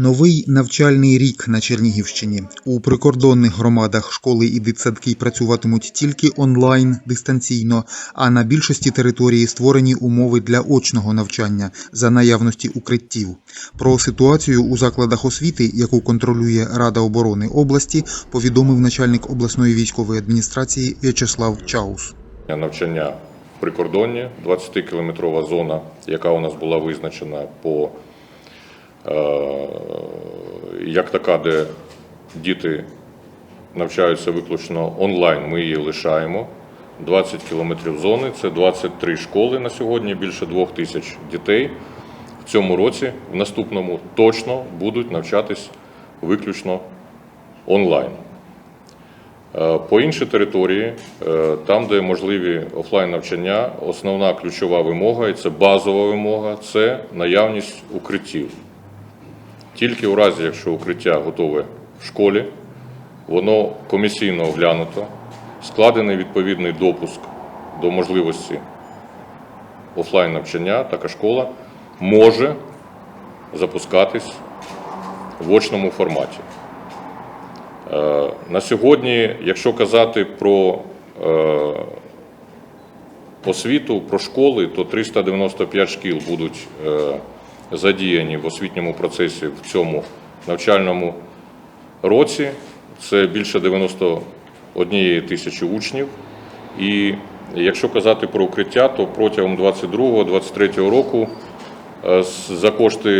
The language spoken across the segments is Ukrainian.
Новий навчальний рік на Чернігівщині. У прикордонних громадах школи і дитсадки працюватимуть тільки онлайн дистанційно, а на більшості території створені умови для очного навчання за наявності укриттів. Про ситуацію у закладах освіти, яку контролює Рада оборони області, повідомив начальник обласної військової адміністрації В'ячеслав Чаус. навчання прикордонні, 20-кілометрова зона, яка у нас була визначена по як така, де діти навчаються виключно онлайн, ми її лишаємо. 20 кілометрів зони це 23 школи на сьогодні, більше 2 тисяч дітей. В цьому році, в наступному, точно будуть навчатись виключно онлайн. Е, По іншій території, е, там, де можливі офлайн навчання, основна ключова вимога, і це базова вимога, це наявність укриттів. Тільки у разі, якщо укриття готове в школі, воно комісійно оглянуто, складений відповідний допуск до можливості офлайн навчання, така школа може запускатись в очному форматі. Е, На сьогодні, якщо казати про е, освіту, про школи, то 395 шкіл будуть е, задіяні в освітньому процесі в цьому навчальному році. Це більше 91 тисячі учнів. І якщо казати про укриття, то протягом 2022-2023 року Е, за кошти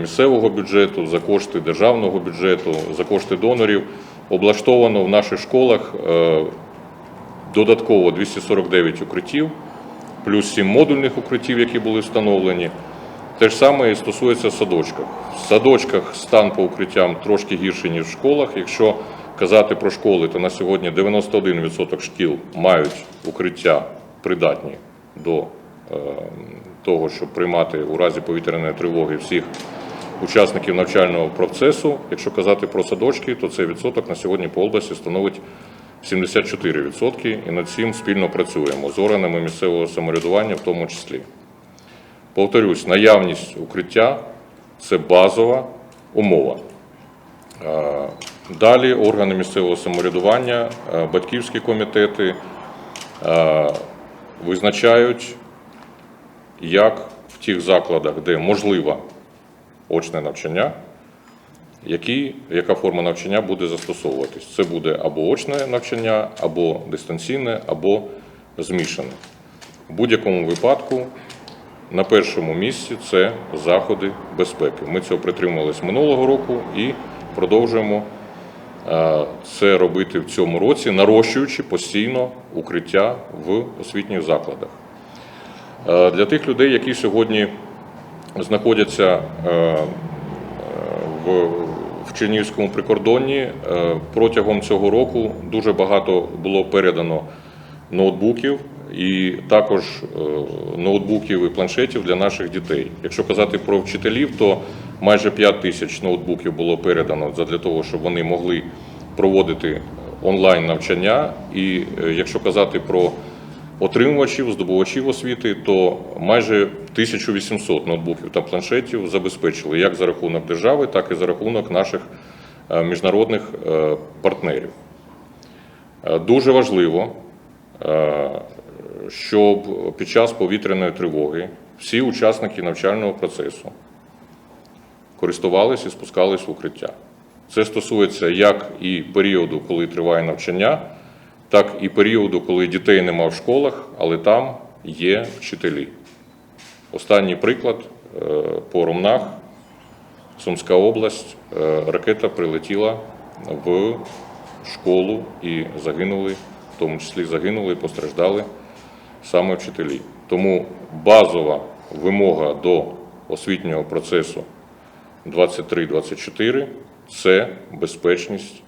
місцевого бюджету, за кошти державного бюджету, за кошти донорів облаштовано в наших школах е, додатково 249 укриттів, плюс 7 модульних укриттів, які були встановлені. Те ж саме і стосується садочків. В садочках стан по укриттям трошки гірший, ніж в школах. Якщо казати про школи, то на сьогодні 91% шкіл мають укриття придатні до е, того, щоб приймати у разі повітряної тривоги всіх учасників навчального процесу. Якщо казати про садочки, то цей відсоток на сьогодні по області становить 74%, і над цим спільно працюємо з органами місцевого самоврядування в тому числі. Повторюсь, наявність укриття це базова умова. Е, Далі органи місцевого самоврядування, е, батьківські комітети е, визначають, як в тих закладах, де можливо очне навчання, які, яка форма навчання буде застосовуватись. Це буде або очне навчання, або дистанційне, або змішане. В будь-якому випадку на першому місці це заходи безпеки. Ми цього притримувались минулого року і продовжуємо е, це робити в цьому році, нарощуючи постійно укриття в освітніх закладах. Е, Для тих людей, які сьогодні знаходяться е, в, Чернігівському прикордонні, протягом цього року дуже багато було передано ноутбуків і також е, ноутбуків і планшетів для наших дітей. Якщо казати про вчителів, то майже 5 тисяч ноутбуків було передано для того, щоб вони могли проводити онлайн навчання. І е, якщо казати про отримувачів, здобувачів освіти, то майже 1800 ноутбуків та планшетів забезпечили як за рахунок держави, так і за рахунок наших е, міжнародних партнерів. Дуже важливо, щоб під час повітряної тривоги всі учасники навчального процесу користувалися і спускались в укриття. Це стосується як і періоду, коли триває навчання, так і періоду, коли дітей нема в школах, але там є вчителі. Останній приклад е, по Ромнах, Сумська область, е, ракета прилетіла в школу і загинули, в тому числі загинули і постраждали саме вчителі. Тому базова вимога до освітнього процесу 23-24 це безпечність